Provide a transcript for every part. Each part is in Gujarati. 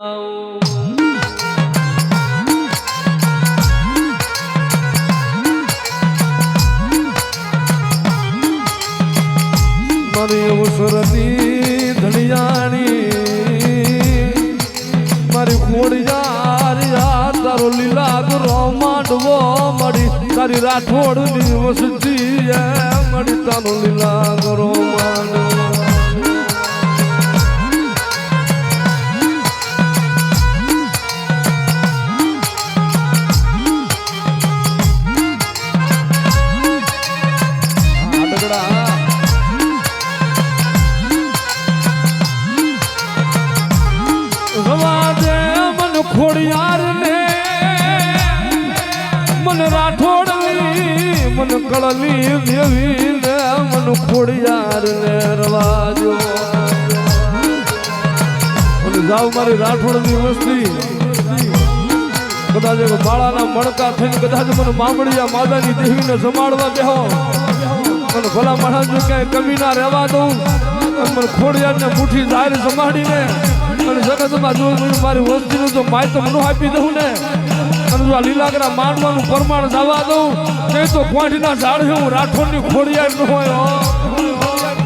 મારી ઉસરતી ધણિયાણી, મારી ખોડિયાર યાર, તારો લીલા ગુરો માંડવો મળી, તારી રાઠોડની વસતી એ મળી, તારો લીલા ગુરો માંડવો મન દેવીને ને મન ખોડિયાર ને રવાજો. અને જાવ મારી રાઠોડની વસ્તી. કદાચ બાળાના મણકા થઈને કદાચ મને મામડિયા માદાની દેવીને સંભાળવા બેહો. મને ભલા માણસ ક્યાંય કમી ના રહેવા દઉં. મને ખોડિયારને મુઠ્ઠી દાર સંભાળીને અને જગતમાં જો મારી વસ્તીનું જો તો મનો આપી દઉં ને. અને જો આ લીલાગરા માનવાનું પ્રમાણ જવા દઉં નહીં તો કોંઠીના ઝાડ છે હું રાઠોડની ખોડિયાર ન હોય, હો.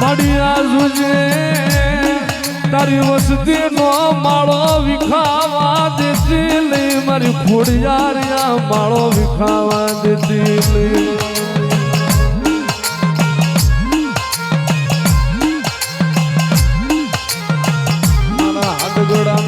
મળ્યા જુજે, તારી વસ્તી નો માળો વિખાવા મારી ખોડિયારિયા માળો વિખાવા દીધી મારા હાથ હાડગોડામાં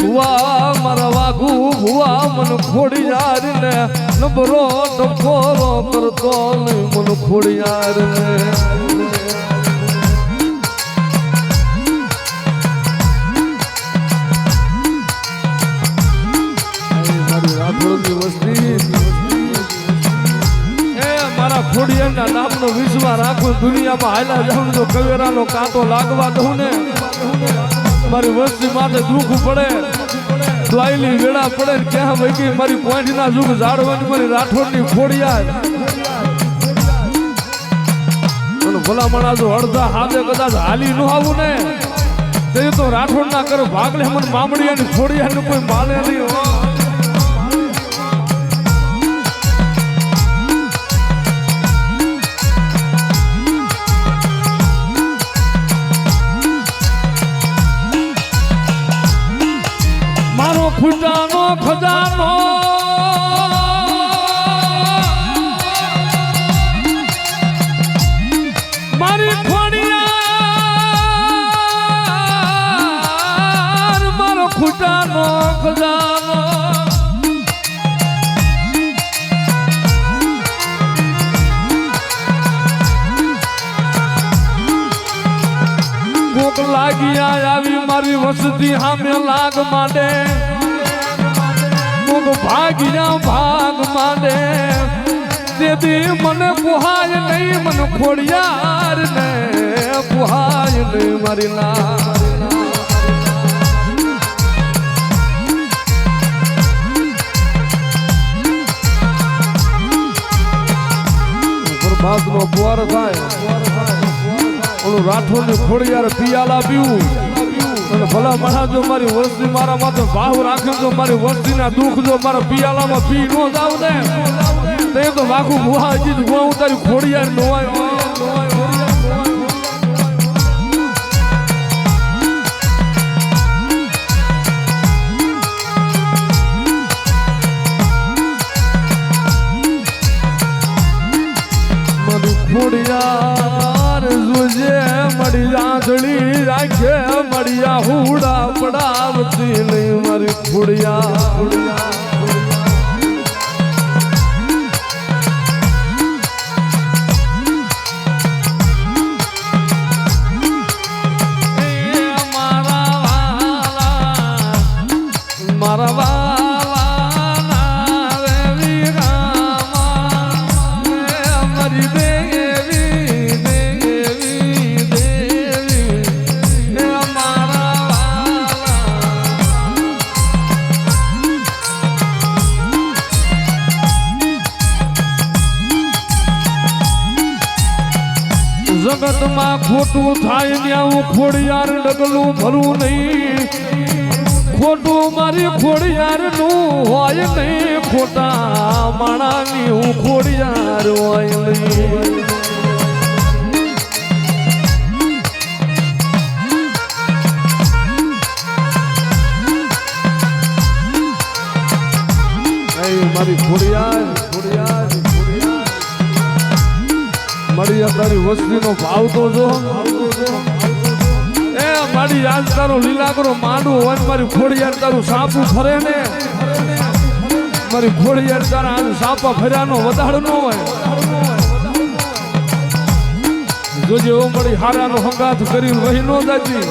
ભુવા, મારા વાઘુ ભુવા, મન ખોડી યાર ને નબરો ટકોરો કરતો ને. મન ખોડી યાર ને. ખોડિયાના નામનો વિશ્વા રાખું, દુનિયામાં હાલા જાઉં તો કવેરાનો કાંટો લાગવા દઉં ને. મારી વસ્તી માટે દુઃખ પડે. દ્વાયલી વેળા પડે ને ક્યાં ભાઈ ગઈ મારી પોઈન્ટના જુગ જાડવાની મારી રાઠોડની ફોડિયા અને ભલા માણા જો અડધા હાથે કદાચ હાલી ન આવું ને. તે તો રાઠોડના કરો ભાગલે મને મામડિયાની ખોડિયારનું કોઈ માને નહીં લાગી આવી મારી વસતી હામે લાગ માંડે. કોક ભાગ્યા ભાગ માંડે. તેથી મને પુહાય નહીં, મને ખોડિયાર ને પુહાય નહીં મારી ના પ્રભાત નો પુવાર થાય. ઓલું રાઠોડની ખોડિયાર પિયાલા પીવું અને ભલા મણા જો મારી વસ્તી મારા માથે ભાવ રાખે તો મારી વસ્તીના દુઃખ જો મારા પિયાલામાં પી નો જાવ ને. તે તો વાખું ગુહા હજી હું તારી ખોડિયાર નોવાય. ખોડિયાર જોજે મળી આંધળી રાખે મળ્યા હુડા પડાવતી નહીં મારી ખોડિયા જગતમાં ખોટું થાય ત્યાં ખોડિયાર ડગલું ભરું નહીં. ખોટું મારી ખોડિયાર નું હોય નહીં. ખોટા માણાની હું ખોડિયાર હોય નહીં, મારી ખોડિયાર ખોડિયાર. ખોડિયાર તારી વસ્તીનો ભાવ તો જો. એ મારી તારો લીલા કરો માંડવું હોય મારી ખોડિયાર તારું સાપું ફરે ને. મારી ખોડિયાર તારા આજ સાપા ફર્યાનો વધારો ન હોય. જોજે ઓ મળી હારાનો હંગાથ કરી વહી નો દાજી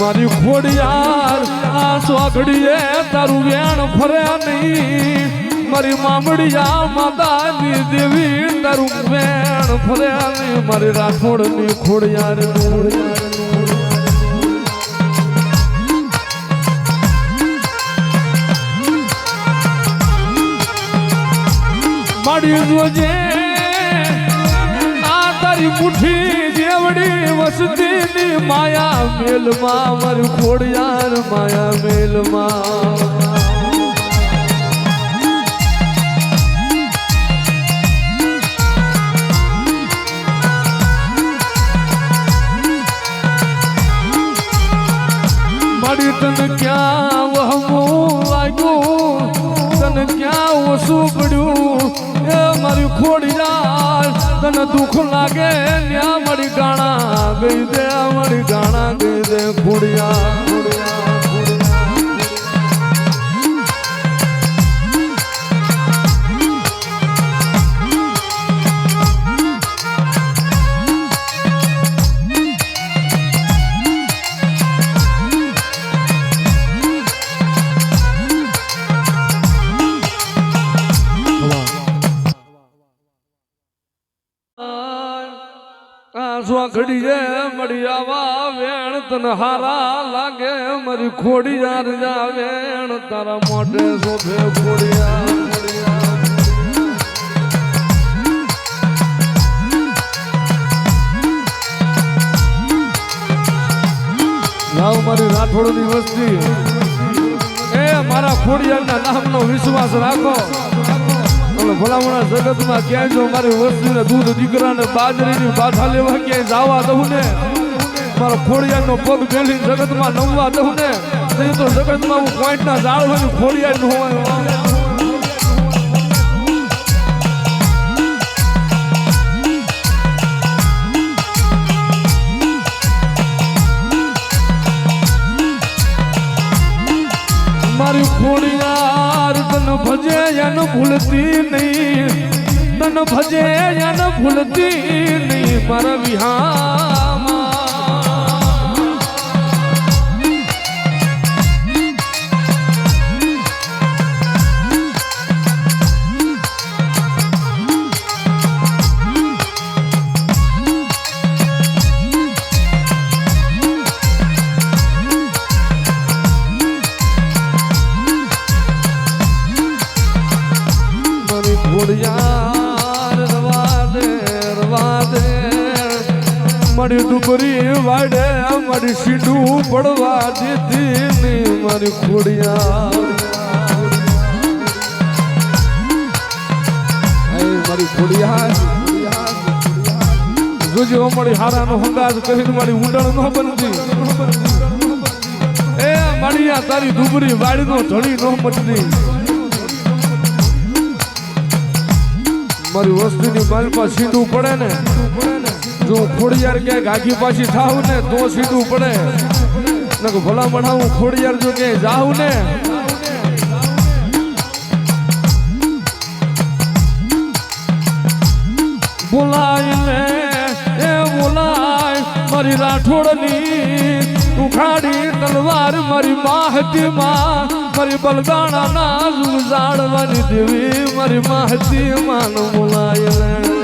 મારી ખોડિયાર આ સ્વાગડીએ તારું વેણ ફર્યા નહીં. મારી મામડિયા માતાની દેવી તારું વેણ ફર્યાની મારી રાઠોડની ખોડિયાર મારી જોજે, આ તારી મુઠ્ઠી જેવડી વસતીની માયા મેલમાં, મારું ખોડિયાર માયા મેલમાં. મારી તને ક્યાં લાગ્યું? તને ક્યાં ઓછું પડ્યું? એ મારી ખોડિયાર તને દુઃખ લાગે ત્યાં મારી ગાણા ગઈ દે મારી ગાણા ગઈ દે ખોડિયાર આંસુ જે મળી આવા વેણ, તને હારા લાગે, મારી ખોડિયાર જા વેણ, તારા મોઢે શોભે ખોડિયા. લાવ મારી રાઠોડની વસ્તી એ, મારા ખોડિયારના નામનો વિશ્વાસ રાખો ભલામણા જગતમાં ક્યાંય જો મારી વસ્તીને દૂધ દીકરાને બાજરીની પાછા લેવા ક્યાંય જવા દઉં ને? મારા ખોડિયાનો પગ મેલી જગતમાં નમવા દઉં ને? નહીં તો જગતમાં હું પોઈન્ટના જાળ હોય ને હોય. મારી ખોડિયાર તન ભજે એને ભૂલતી નહીં. તન ભજે એને ભૂલતી નહીં. મારા વિહામાં ડુબરી વાડે મારી સીડું પડવા દીધી ની મારી ખોડિયા મારી ખોડિયા જોજો મારી હારાનો હંગાજ કહીને મારી ઊંડણ ન બનતી. એ મારી તારી ડુબરી વાડીનો ધણી ન મટતી મારી વસ્તુની પાસે સીધું પડે ને. જો ખોડિયાર કે આખી પાછી થાવું ને, તો સીધું પડે. ને ભલા મણા હું ખોડિયાર જો કે જાઉં ને. બોલાય ને એ બોલાય મારી રાઠોડની. ઉખાડી તલવાર મારી માહતી માં મારી બલદાણા ના જાળવાની દેવી મારી માહતી માન બોલાય ને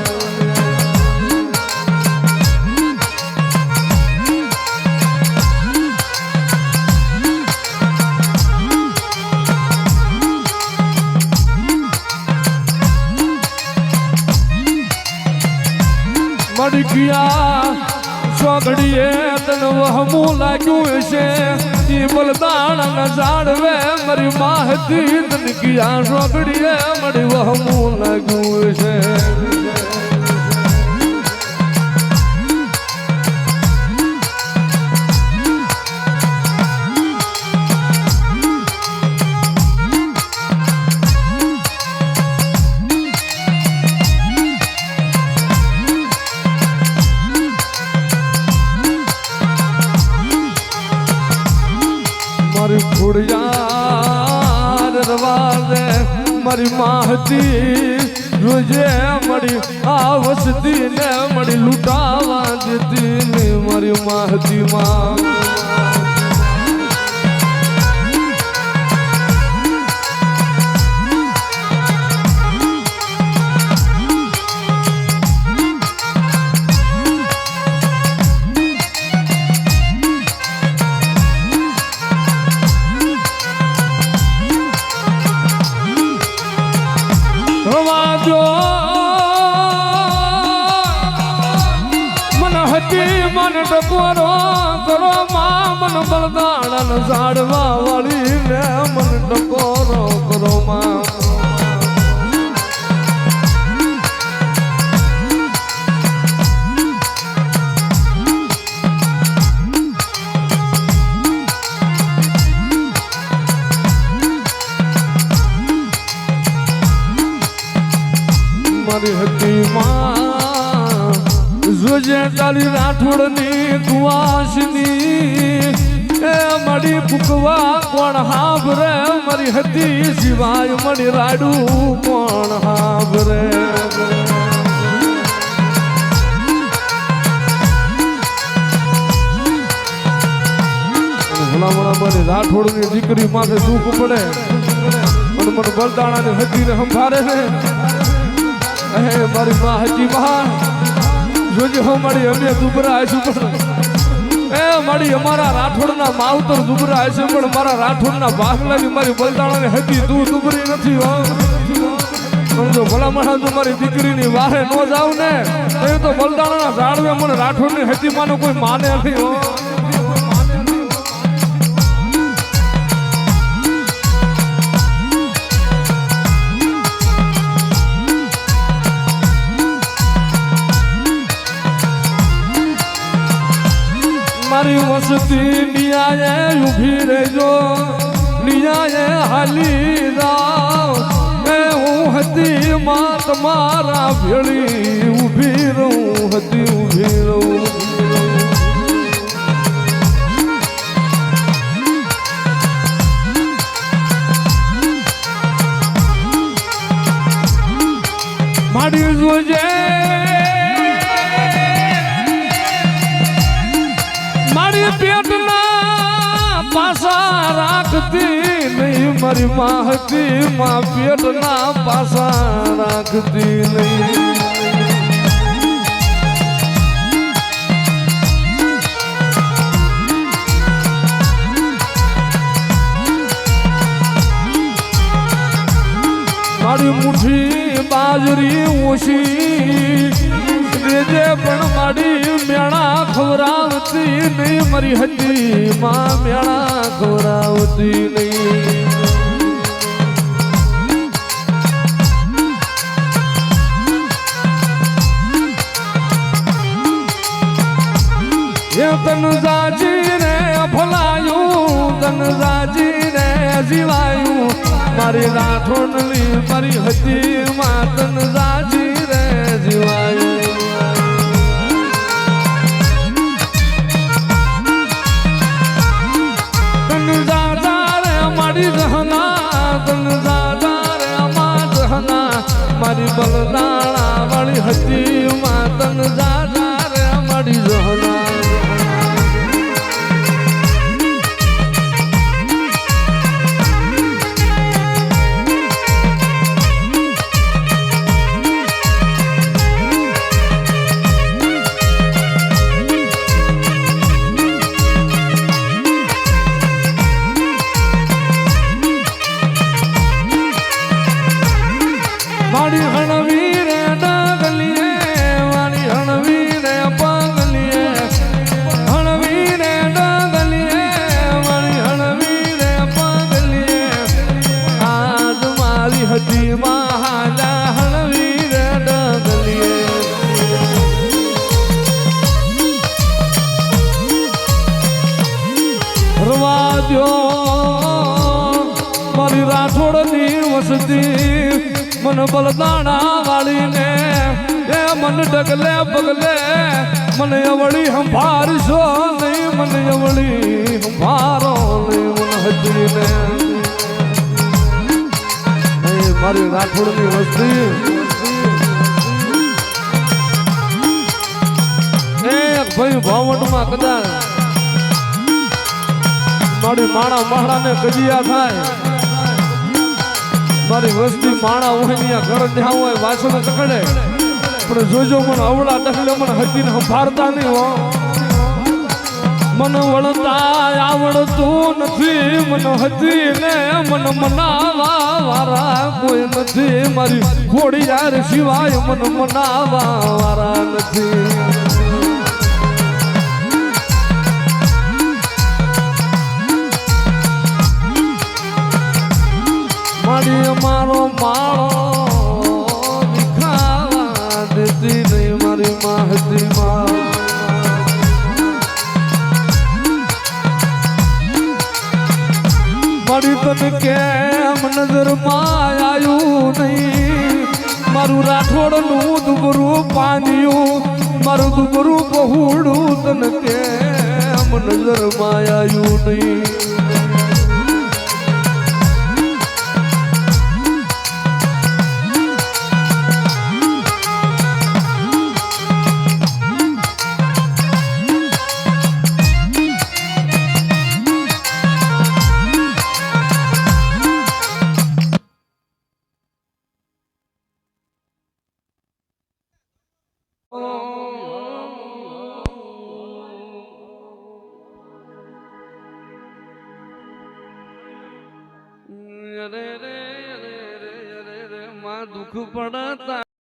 મડકિયા ચોઘડીએ તને વહમું લાગ્યું છે ઈ બલદાણ જાડવે મારી માહતી ગયા. ચોઘડીએ મારી વહમું લાગ્યું છે મારી ખોડિયાર રવાજે મારી માહતી રોજે મળી આ વસતી ને મળી લૂંટાવા ને મારી માહતી રવાજો મન હતી મન ટકોરો કરો માં મન બળદાણ ઝાડવા વાળી ને મન ટકોરો કરો માં. મારી હતી માં. જોજે તારી રાઠોડની કુવાસની એ મળી ફૂકવા કોણ હાભરે મારી હતી સિવાય મળી રાડું કોણ હાભરે ભલામણા મારી રાઠોડની દીકરી માથે દુઃખ પડે. અને મને બલદાણાની હતીને સંભાળે ને હે મારી માં હજી બહા જોજે હો મારી અમે દુબરા આવીશું પણ. એ મારી અમારા રાઠોડના માવતર દુબરા છે પણ મારા રાઠોડના ભાગલાની મારી બલદાણાની હતી તું દુબરી નથી હો. પણ જો ભલા માણસ તું મારી દીકરીની વાહે ન જાવ ને, તો બલદાણાના ઝાડવે મને રાઠોડની હતી માનો કોઈ માને નહીં હો. મારી વસતી નિયાએ ઊભી રહેજો નિયાએ હાલી જાવ એ હું હતી માં તમારા ભેળી ઊભી રહું, હતી ઊભી રહું. મારી જોજે રાખતી નહીં, મારી માં હતી માં પેટના પાસા રાખતી નહીં. મારી મુઠી બાજરી ઓછી પણ મારી મેળા ખોરાવતી નહીં મારી હતી માં મેળા ખોરાવતી નહીં. તન જાજી રે ભલાયું, તન જાજી રે જીવાયું. મારી રાઠોડની મારી હતી માં તન જાજી રે મારી બલરાણા વળી હતી માતન જાજા રે મારી જોહના. મન બલદાણા વાળીને, એ મન ડગલે પગલે મને અવળી સંભાળશો નહીં, મને અવળી સંભારો મન હજરીને મારી રાઠોડની વસ્તી. ભાઈ ભાવટમાં કદાચ મારી માણા માણાને કજિયા થાય. મારી વસ્તી માણા હોય ને ઘર ત્યાં હોય વાસણ કકડે પણ જોજો મને અવળા ડખલે મને હજીને સંભાળતા નહીં હો. મન વળતા આવડતું નથી, મન હતી ને મને મનાવા વાળા કોઈ નથી. મારી ઘોડી યાર સિવાય મન મનાવા વાળા નથી. મારી તને કેમ નજરમાં આવ્યું નહીં? મારું રાઠોડનું દુબરું પાન્યું, મારું દુબરું પહોળું તને કેમ નજરમાં આવ્યું નહીં?